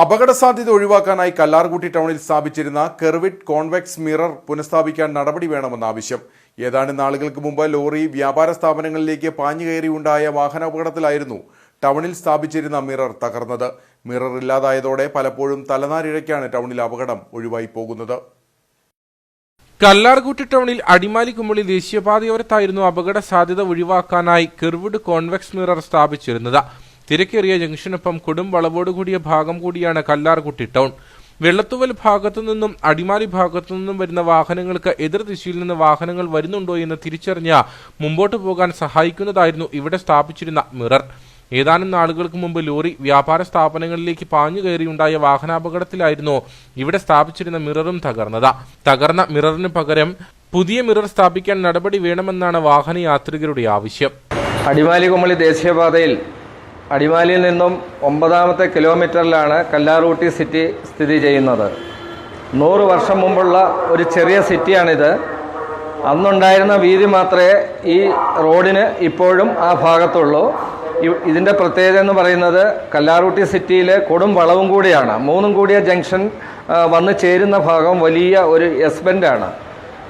അപകട സാധ്യത ഒഴിവാക്കാനായി കല്ലാർകുട്ടി ടൗണിൽ സ്ഥാപിച്ചിരുന്ന കെർവിറ്റ് കോൺവെക്സ് മിറർ പുനഃസ്ഥാപിക്കാൻ നടപടി വേണമെന്ന ആവശ്യം. ഏതാനും നാളുകൾക്ക് മുമ്പ് ലോറി വ്യാപാര സ്ഥാപനങ്ങളിലേക്ക് പാഞ്ഞുകയറിയുണ്ടായ വാഹനാപകടത്തിലായിരുന്നു ടൗണിൽ സ്ഥാപിച്ചിരുന്ന മിറർ തകർന്നത്. മിറർ ഇല്ലാതായതോടെ പലപ്പോഴും തലനാരിഴയ്ക്കാണ് ടൗണിൽ അപകടം ഒഴിവായി പോകുന്നത്. കല്ലാർകുട്ടി ടൗണിൽ അടിമാലി കുമ്പളി ദേശീയപാതയോരത്തായിരുന്നു അപകട സാധ്യത ഒഴിവാക്കാനായി കെർവുഡ് കോൺവെക്സ് മിറർ സ്ഥാപിച്ചിരുന്നത്. തിരക്കേറിയ ജംഗ്ഷനൊപ്പം കൊടും വളവോടുകൂടിയ ഭാഗം കൂടിയാണ് കല്ലാർകുട്ടി ടൗൺ. വെള്ളത്തുവൽ ഭാഗത്തു നിന്നും അടിമാലി ഭാഗത്തു നിന്നും വരുന്ന വാഹനങ്ങൾക്ക് എതിർദിശയിൽ നിന്ന് വാഹനങ്ങൾ വരുന്നുണ്ടോ എന്ന് തിരിച്ചറിഞ്ഞ് മുമ്പോട്ട് പോകാൻ സഹായിക്കുന്നതായിരുന്നു ഇവിടെ സ്ഥാപിച്ചിരുന്ന മിറർ. ഏതാനും നാളുകൾക്ക് മുമ്പ് ലോറി വ്യാപാര സ്ഥാപനങ്ങളിലേക്ക് പാഞ്ഞു കയറിയുണ്ടായ വാഹനാപകടത്തിലായിരുന്നു ഇവിടെ സ്ഥാപിച്ചിരുന്ന മിററും തകർന്നത്. തകർന്ന മിററിന് പകരം പുതിയ മിറർ സ്ഥാപിക്കാൻ നടപടി വേണമെന്നാണ് വാഹനയാത്രികരുടെ ആവശ്യം. അടിമാലി കുമളി ദേശീയപാതയിൽ അടിമാലിയിൽ നിന്നും ഒമ്പതാമത്തെ കിലോമീറ്ററിലാണ് കല്ലാറൂട്ടി സിറ്റി സ്ഥിതി ചെയ്യുന്നത്. നൂറ് വർഷം മുമ്പുള്ള ഒരു ചെറിയ സിറ്റിയാണിത്. അന്നുണ്ടായിരുന്ന വീതി മാത്രമേ ഈ റോഡിന് ഇപ്പോഴും ആ ഭാഗത്തുള്ളൂ. ഇതിന്റെ പ്രത്യേകത എന്ന് പറയുന്നത് കല്ലാറൂട്ടി സിറ്റിയിലെ കൊടും വളവും കൂടിയാണ്. മൂന്നും കൂടിയ ജംഗ്ഷൻ വന്നു ചേരുന്ന ഭാഗം വലിയ ഒരു എസ്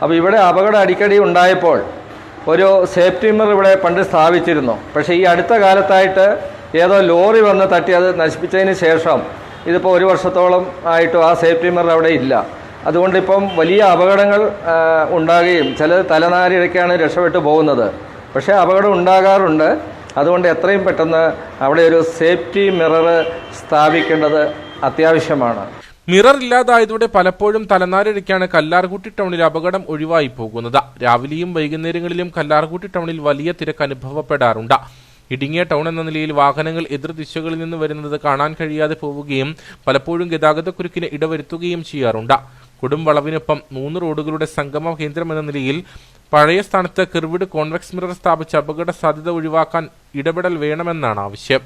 അപ്പോൾ ഇവിടെ അപകടം അടിക്കടി ഉണ്ടായപ്പോൾ ഒരു സേഫ്റ്റി മിറർ ഇവിടെ പണ്ട് സ്ഥാപിച്ചിരുന്നു. പക്ഷേ ഈ അടുത്ത കാലത്തായിട്ട് ഏതോ ലോറി വന്ന് തട്ടി അത് നശിപ്പിച്ചതിന് ശേഷം ഇതിപ്പോൾ ഒരു വർഷത്തോളം ആയിട്ടും ആ സേഫ്റ്റി മിറർ അവിടെ ഇല്ല. അതുകൊണ്ട് ഇപ്പം വലിയ അപകടങ്ങൾ ഉണ്ടാകുകയും ചിലത് തലനാരിഴയ്ക്കാണ് രക്ഷപ്പെട്ടു പോകുന്നത്. പക്ഷേ അപകടം ഉണ്ടാകാറുണ്ട്. അതുകൊണ്ട് എത്രയും പെട്ടെന്ന് അവിടെ ഒരു സേഫ്റ്റി മിറർ സ്ഥാപിക്കേണ്ടത് അത്യാവശ്യമാണ്. മിറർ ഇല്ലാതായതോടെ പലപ്പോഴും തലനാരിഴയ്ക്കാണ് കല്ലാർകൂട്ടി ടൗണിൽ അപകടം ഒഴിവായി പോകുന്നത്. രാവിലെയും വൈകുന്നേരങ്ങളിലും കല്ലാർകൂട്ടി ടൗണിൽ വലിയ തിരക്ക് അനുഭവപ്പെടാറുണ്ട്. ഇടുങ്ങിയ ടൗൺ എന്ന നിലയിൽ വാഹനങ്ങൾ എതിർ ദിശകളിൽ നിന്ന് വരുന്നത് കാണാൻ കഴിയാതെ പോവുകയും പലപ്പോഴും ഗതാഗതക്കുരുക്കിന് ഇടവരുത്തുകയും ചെയ്യാറുണ്ട്. കൊടും വളവിനൊപ്പം മൂന്ന് റോഡുകളുടെ സംഗമ കേന്ദ്രം എന്ന നിലയിൽ പഴയ സ്ഥാനത്ത് കെർവിഡ് കോൺവെക്സ് മിറർ സ്ഥാപിച്ച് അപകട സാധ്യത ഒഴിവാക്കാൻ ഇടപെടൽ വേണമെന്നാണ് ആവശ്യം.